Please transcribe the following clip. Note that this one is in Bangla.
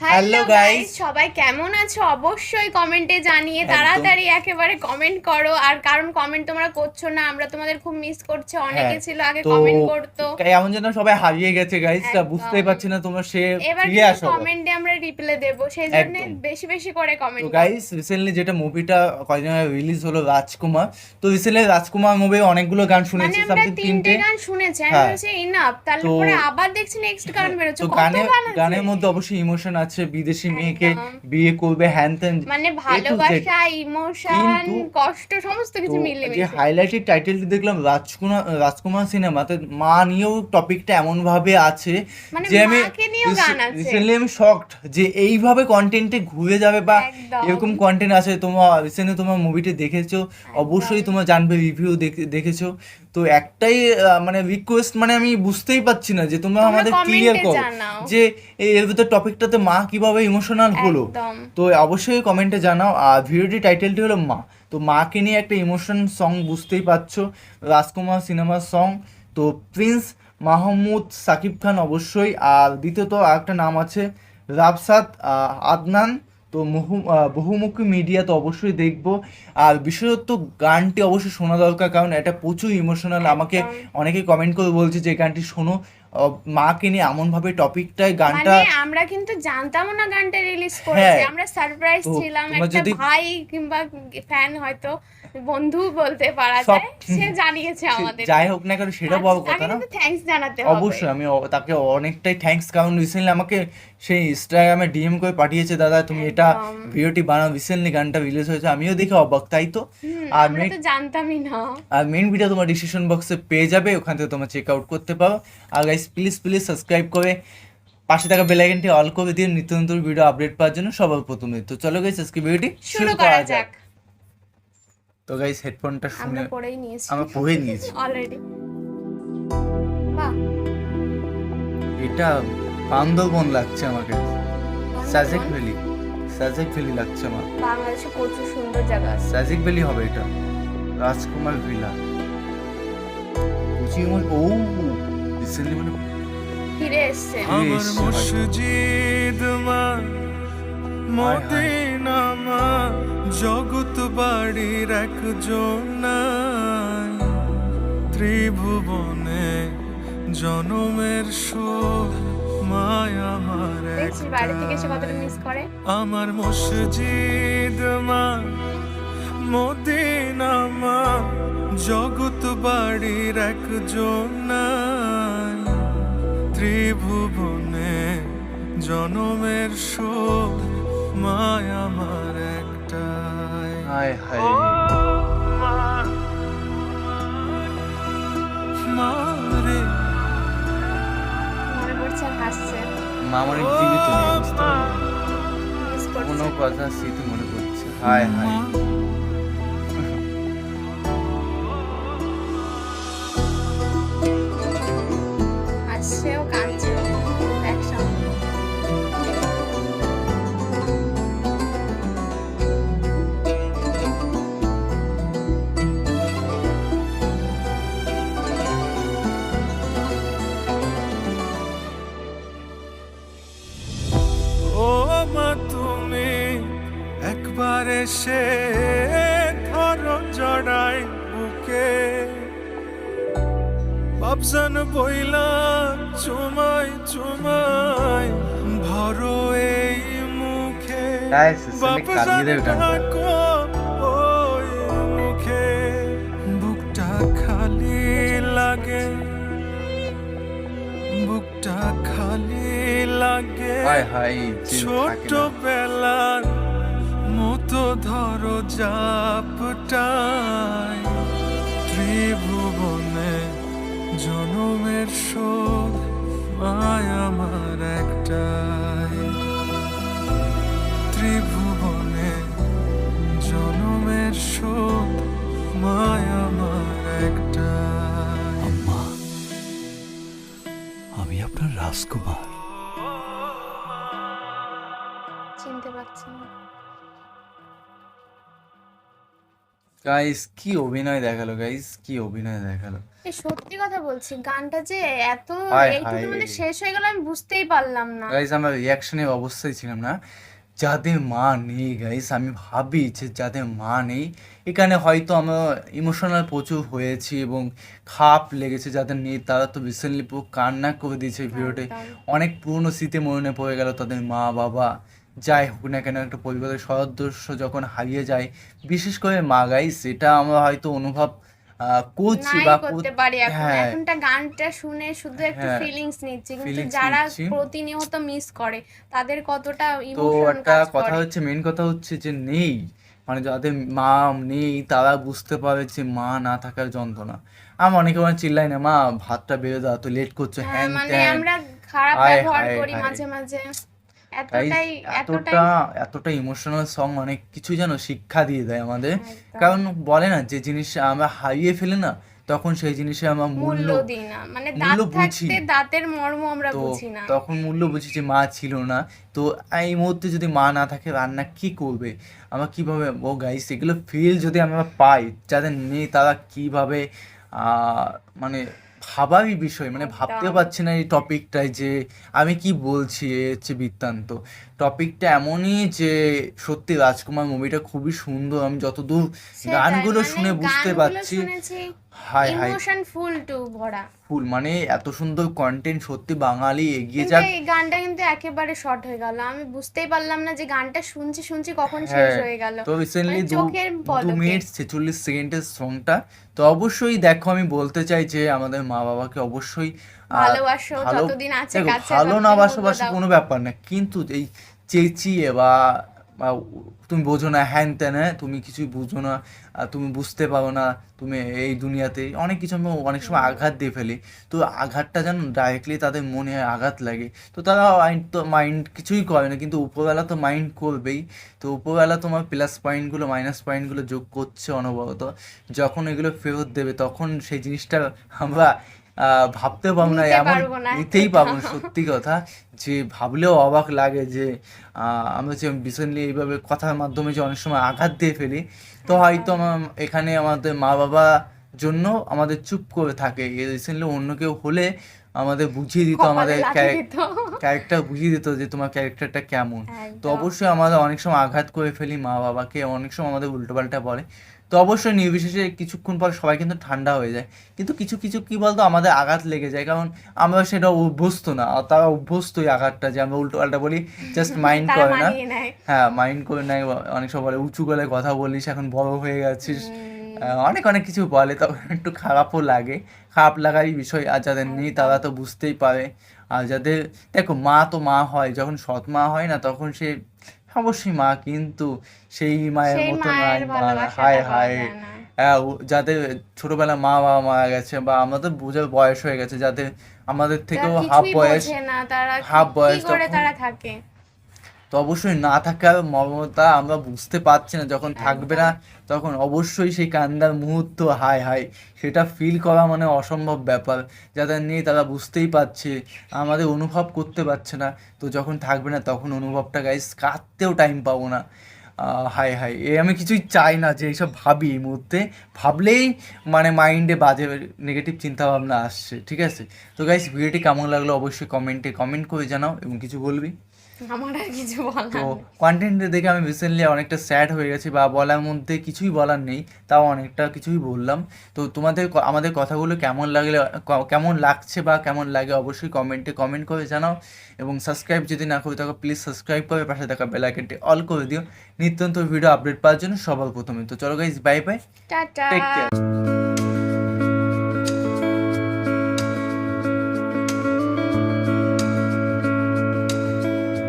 হ্যালো গাইস সবাই কেমন আছো? অবশ্যই কমেন্টে জানিয়ে তাড়াতাড়ি একেবারে কমেন্ট করো। আর কারণ কমেন্ট তোমরা করছ না আমরা তোমাদের খুব মিস করছি। অনেকে হ্যাঁ, ছিল আগে তো কমেন্ট করতো। এমন যেন সবাই হারিয়ে গেছে গাইস তা। বুঝতেই পারছি না তোমরা সে ফিরে আসো। কমেন্টে আমরা রিপ্লাই দেব। সেই জন্য বেশি বেশি করে তো কমেন্ট গাইস রিসেন্টলি যেটা মুভিটা কয়দিন আগে রিলিজ হলো রাজকুমার। তো রিসেন্টলি রাজকুমার মুভি অনেকগুলো গান মানে শুনেছি সামথিং তিনটে তিনটে। গান শুনেছি। আমি হ্যাঁ। বলছি ইনাফ তারপরে তো- আবার দেখছি নেক্সট গান বেরোচ্ছে। তো গানে গানের মধ্যে অবশ্যই ইমোশন আছে। বিদেশি মেয়েকে বিয়ে করবে হ্যান ত্যান মানে। ভালোবাসা ইমোশন কষ্ট সমস্ত কিছু মিলে যে হাইলাইটেড টাইটেলটি দেখলাম রাজকুমার রাজকুমার সিনেমাতে মা নিয়েও টপিকটা এমন ভাবে আছে মানে যে আমি। রিসেন্টলি আমি শকড যে এইভাবে কন্টেন্টে ঘুরে যাবে বা এরকম কন্টেন্ট আছে তোমার রিসেন্টলি তোমার মুভিটি দেখেছ অবশ্যই তোমার জানবে রিভিউ দেখেছ তো একটাই মানে রিকোয়েস্ট মানে আমি বুঝতেই পারছি না যে তোমরা আমাদের ক্লিয়ার করো যে এর ভিতর টপিকটাতে মা কীভাবে ইমোশনাল হলো? তো অবশ্যই কমেন্টে জানাও। আর ভিডিওটি টাইটেলটি হলো মা। তো মাকে নিয়ে একটা ইমোশন সং বুঝতেই পারছ। রাজকুমার সিনেমার সং তো প্রিন্স মাহমুদ সাকিব খান অবশ্যই। আর দ্বিতীয়ত আরেকটা নাম আছে রাবসাত আদনান। তো বহু বহুমুখী মিডিয়া তো অবশ্যই দেখব। আর বিশেষত গানটি অবশ্যই শোনা দরকার কারণ এটা প্রচুর ইমোশনাল আমাকে অনেকে কমেন্ট করে বলছে যে গানটি শোনো। মাকে নিয়ে এমনভাবে টপিকটায় গানটা মানে আমরা কিন্তু জানতামও না গানটা রিলিজ করেছে। হ্যাঁ। আমরা সারপ্রাইজ ছিলাম একটা ভাই কিংবা ফ্যান হয়তো বন্ধু বলতে পারা যায় সে জানিয়েছে আমাদের। যাই হোক না কেন সেটা বড় কথা না। থ্যাঙ্কস জানাতে হবে। অবশ্যই আমি তাকে অনেকটাই থ্যাঙ্কস কারণ রিসেন্টলি আমাকে সেই ইনস্টাগ্রামে ডিএম করে পাঠিয়েছে দাদা তুমি এটা। ভিডিওটি বানাও রিসেন্টলি গানটা রিলিজ হয়েছে আমিও দেখে অবাক তাই তো? আর মেন তো জানতামই না। আর মেন ভিডিও তোমার ডিসিশন বক্সে পেয়ে যাবে ওখান থেকে তোমরা চেক আউট করতে পারো। আর গাইস প্লিজ প্লিজ সাবস্ক্রাইব করে পাশে থাকা বেল আইকনটি অল করে দিয়ে নিত্য নতুন ভিডিও আপডেট পাওয়ার জন্য সবার প্রথমে। তো চলো গাইস আজকে ভিডিওটি শুরু করা যাক। তো গাইস হেডফোনটা শুনে আমরা পড়েই নিয়েছি। আমরা পড়ে নিয়েছি। অলরেডি বাহ। এটা বান্দরবন লাগছে আমাকে। সাজেক? ভ্যালি সাজেক ভ্যালি লাগছে আমার। বাংলাদেশে প্রচুর সুন্দর জায়গা আছে। সাজেক ভ্যালি হবে এটা। রাজকুমার ভিলা বুঝি ও! রিসেন্টলি মানে ফিরে এসছে। ফিরে আমার। মসজিদ মা মদিনা মা জগৎ বাড়ির একজন ত্রিভুবনে জনমের শোক মায়া আমার আমার মসজিদ মা মদিনা মা জগৎ বাড়ির একজন ত্রিভুবনে জনমের শোক মায়া আমার একটাই। হায় হায়। মারে মনে পড়ছে আর হাসছে। মা। আমার জীবিত নেই কোনো কথা স্মৃতি মনে পড়ছে। হায় হায়। একবার সে ধরো জড়াই বুকে। বাবজান বইলা চুমাই চুমাই ভরো এই মুখে। গানটা। ডাকো ওই মুখে। বুকটা খালি লাগে। বুকটা খালি লাগে। ছোটবেলার ধরো জাপটাই, ত্রিভুবনে জনমের শোধ মায় আমার একটাই। ত্রিভুবনে জনমের শোধ মায় আমার একটাই। আমি আপনার রাজকুমার। গাইস কি অভিনয় দেখাল গাইস কি অভিনয় দেখাল। এই সত্যি কথা বলছি গানটা যে এত এইটুকুর মধ্যে শেষ হয়ে গেল আমি বুঝতেই পারলাম না। গাইস আমরা রিয়াকশনের অবস্থায় ছিলাম না। যাদের মা নেই গাইস আমি ভাবি যে যাদের মা নেই এখানে হয়তো আমরা ইমোশনাল প্রচুর হয়েছি এবং খাপ লেগেছে যাদের নেই তারা তো রিসেন্টলি পুরো কান্না করে দিয়েছে ভিডিওতে। অনেক পুরনো স্মৃতি মনে পড়ে গেল তাদের মা বাবা যাই হোক না কেন একটা পরিবারের সদস্য যখন হারিয়ে যায় বিশেষ করে মা গাইস এটা আমরা হয়তো অনুভব করছি বা করতে পারি এখন। হ্যাঁ। এখনটা গানটা শুনে শুধু একটু হ্যাঁ, ফিলিংস নিচ্ছি কিন্তু যারা প্রতিনিয়ত মিস করে তাদের কতটা তো ইমোশন একটা কথা হচ্ছে মেন কথা হচ্ছে যে নেই। মানে যাদের মা নেই তারা বুঝতে পারে যে মা না থাকার যন্ত্রণা। আমি অনেকে মানে চিল্লাই না মা ভাতটা বেড়ে দাও তো লেট করছ হ্যাঁ হ্যান মানে আমরা খারাপ ব্যবহার করি মাঝে মাঝে। এতটাই এতটা এতটা ইমোশনাল সং অনেক কিছু যেন শিক্ষা দিয়ে দেয় আমাদের। কারণ বলে না যে জিনিস আমরা হারিয়ে ফেলি না তখন সেই জিনিসে আমরা মূল্য দিই না। মানে দাঁত বুঝি। থাকতে দাঁতের মর্ম আমরা তো বুঝি না। তখন মূল্য বুঝি যে মা ছিল না। তো এই মুহূর্তে যদি মা না থাকে রান্না কি করবে? আমরা কীভাবে ও গাইস এগুলো ফিল যদি আমরা পাই যাদের নেই তারা কীভাবে আহ, মানে ভাবারই বিষয় মানে ভাবতে পারছি না এই টপিকটায় যে আমি কি বলছি এ হচ্ছে বৃত্তান্ত। টপিকটা এমনই যে সত্যি রাজকুমার মুভিটা খুবই সুন্দর। আমি যতদূর গানগুলো মানে শুনে বুঝতে পারছি। হাই হাই ফুল টু ভরা। ফুল মানে এত সুন্দর কন্টেন্ট সত্যি বাঙালি এগিয়ে যাক। এই গানটা কিন্তু একেবারে শর্ট হয়ে গেল। আমি বুঝতেই পারলাম না যে গানটা শুনছি শুনছি কখন শেষ হ্যাঁ হয়ে গেল। তো রিসেন্টলি মানে দু চোখের দু মিনিট ছেচল্লিশ সেকেন্ডের সংটা তো অবশ্যই দেখো আমি বলতে চাই যে আমাদের মা বাবাকে অবশ্যই ভালোবাসো ভালো যতদিন আছে কাছে ভালো না বাসোবাসো কোনো ব্যাপার না। কিন্তু এই চেঁচিয়ে বা তুমি বোঝো না হ্যান ত্যান হ্যাঁ, তুমি কিছুই বুঝো না তুমি বুঝতে পারো না তুমি এই দুনিয়াতে অনেক কিছু আমরা অনেক সময় আঘাত দিয়ে ফেলি। তো আঘাতটা যেন ডাইরেক্টলি তাদের মনে আঘাত লাগে। তো তারা তো মাইন্ড কিছুই করে না কিন্তু উপরবেলা তো মাইন্ড করবেই। তো উপরবেলা তোমার প্লাস পয়েন্টগুলো মাইনাস পয়েন্টগুলো যোগ করছে অনবরত। যখন এগুলো ফেরত দেবে তখন সেই জিনিসটা আমরা ভাবতে পারব না এমন নিতেই। পারব না সত্যি কথা। যে ভাবলেও অবাক লাগে যে আমরা যে রিসেন্টলি এইভাবে কথার মাধ্যমে যে অনেক সময় আঘাত দিয়ে ফেলি তো হয়তো আমার এখানে আমাদের মা বাবা জন্য আমাদের চুপ করে থাকে। রিসেন্টলি অন্য কেউ হলে আমাদের বুঝিয়ে দিত আমাদের ক্যারেক্টার বুঝিয়ে দিত যে তোমার ক্যারেক্টারটা কেমন। তো অবশ্যই আমাদের অনেক সময় আঘাত করে ফেলি মা বাবাকে অনেক সময় আমাদের উল্টোপাল্টা বলে। তো অবশ্যই নির্বিশেষে কিছুক্ষণ পর সবাই কিন্তু ঠান্ডা হয়ে যায়। কিন্তু কিছু কিছু কি বলতো আমাদের আঘাত লেগে যায়। কারণ আমরা সেটা অভ্যস্ত না। আর তারা অভ্যস্ত এই আঘাতটা যে আমরা উল্টো পাল্টা বলি জাস্ট মাইন্ড করে না। হ্যাঁ মাইন্ড করে নেয়। অনেক সময় বলে উঁচু গলায় কথা বলিস এখন বড় হয়ে গেছিস। অনেক অনেক কিছু বলে তখন একটু খারাপও লাগে। খারাপ লাগারই বিষয়। আর যাদের নেই তারা তো বুঝতেই পারে। আর যাদের দেখো মা তো মা হয় যখন সৎ মা হয় না তখন সে অবশ্যই মা কিন্তু সেই মায়ের মতো নাই নয় মা হায় হায়। যাদের ছোটবেলা মা বাবা মারা গেছে বা আমাদের বোঝার বয়স হয়ে গেছে যাদের আমাদের থেকেও হাফ বয়স হাফ বয়স তখন- তারা থাকে। তো অবশ্যই না থাকার মমতা আমরা বুঝতে পারছি না যখন থাকবে না তখন অবশ্যই সেই কান্দার মুহূর্ত হায় হায় সেটা ফিল করা মানে অসম্ভব ব্যাপার। যাদের নেই তারা বুঝতেই পারছে আমাদের অনুভব করতে পারছে না তো যখন থাকবে না তখন অনুভবটা গাইস কাঁদতেও টাইম পাবো না। হায় হায় এ আমি কিছুই চাই না যে এইসব ভাবি এই মুহূর্তে। ভাবলেই মানে মাইন্ডে বাজে নেগেটিভ চিন্তাভাবনা আসছে ঠিক আছে? তো গাইস ভিডিওটি কেমন লাগল অবশ্যই কমেন্টে কমেন্ট করে জানাও এবং কিছু বলবি? আমার আর কিছু বলার তো কন্টেন্ট দেখে আমি রিসেন্টলি অনেকটা স্যাড হয়ে গেছি বা বলার মধ্যে কিছুই বলার নেই তাও অনেকটা কিছুই বললাম। তো তোমাদের আমাদের কথাগুলো কেমন লাগলে কেমন লাগছে বা কেমন লাগে অবশ্যই কমেন্টে কমেন্ট করে জানাও। এবং সাবস্ক্রাইব যদি না করে থাকো প্লিজ সাবস্ক্রাইব করে পাশে থাকা বেল আইকনটি অল করে দিও। নিত্যন্ত ভিডিও আপডেট পাওয়ার জন্য সবার প্রথমে। তো চলো guys bye bye take care